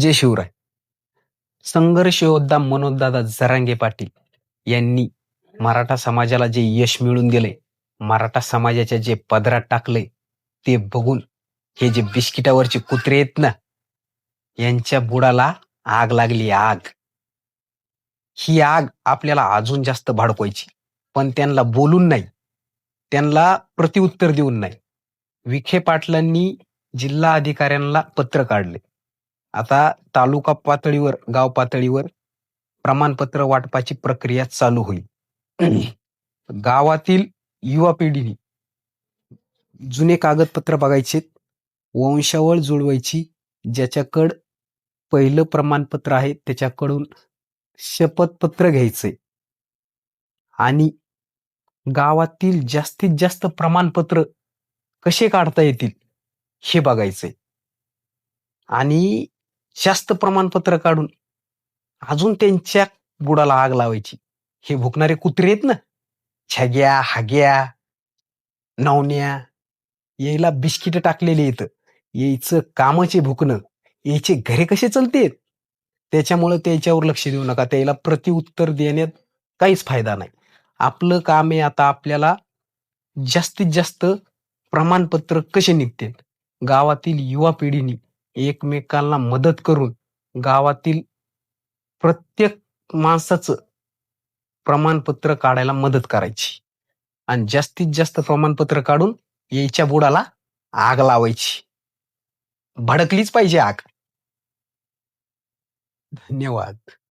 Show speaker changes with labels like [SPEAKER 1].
[SPEAKER 1] जय शिवराय. संघर्ष योद्धा मनोजदादा जरांगे पाटील यांनी मराठा समाजाला जे यश मिळून दिले मराठा समाजाच्या जे पदरात टाकले ते बघून हे जे बिस्किटावरचे कुत्रे आहेत ना यांच्या बुडाला आग लागली आग. ही आग आपल्याला अजून जास्त भाडकवायची पण त्यांना बोलून नाही त्यांना प्रतिउत्तर देऊन नाही. विखे पाटलांनी जिल्हा अधिकाऱ्यांना पत्र काढले. आता तालुका पातळीवर गाव पातळीवर प्रमाणपत्र वाटपाची प्रक्रिया चालू होईल. गावातील युवा पिढीने जुने कागदपत्र बघायचे वंशावळ जुळवायची ज्याच्याकड पहिलं प्रमाणपत्र आहे त्याच्याकडून शपथपत्र घ्यायचंय आणि गावातील जास्तीत जास्त प्रमाणपत्र कसे काढता येतील हे बघायचंय आणि जास्त प्रमाणपत्र काढून अजून त्यांच्या बुडाला आग लावायची. हे भुकणारे कुत्रे आहेत ना? छग्या हाग्या नवन्या यायला बिस्किट टाकलेले येत यायचं कामाचे भुकणं. यायचे घरे कसे चलते? त्याच्यामुळं त्याच्यावर लक्ष देऊ नका. त्याला प्रतिउत्तर देण्यात काहीच फायदा नाही. आपलं काम आहे आता आपल्याला जास्तीत जास्त प्रमाणपत्र कसे निघते? गावातील युवा पिढीने एकमेकांना मदत करून गावातील प्रत्येक माणसाचं प्रमाणपत्र काढायला मदत करायची. आणि जास्तीत जास्त प्रमाणपत्र काढून यायच्या बुडाला आग लावायची. भडकलीच पाहिजे आग. धन्यवाद.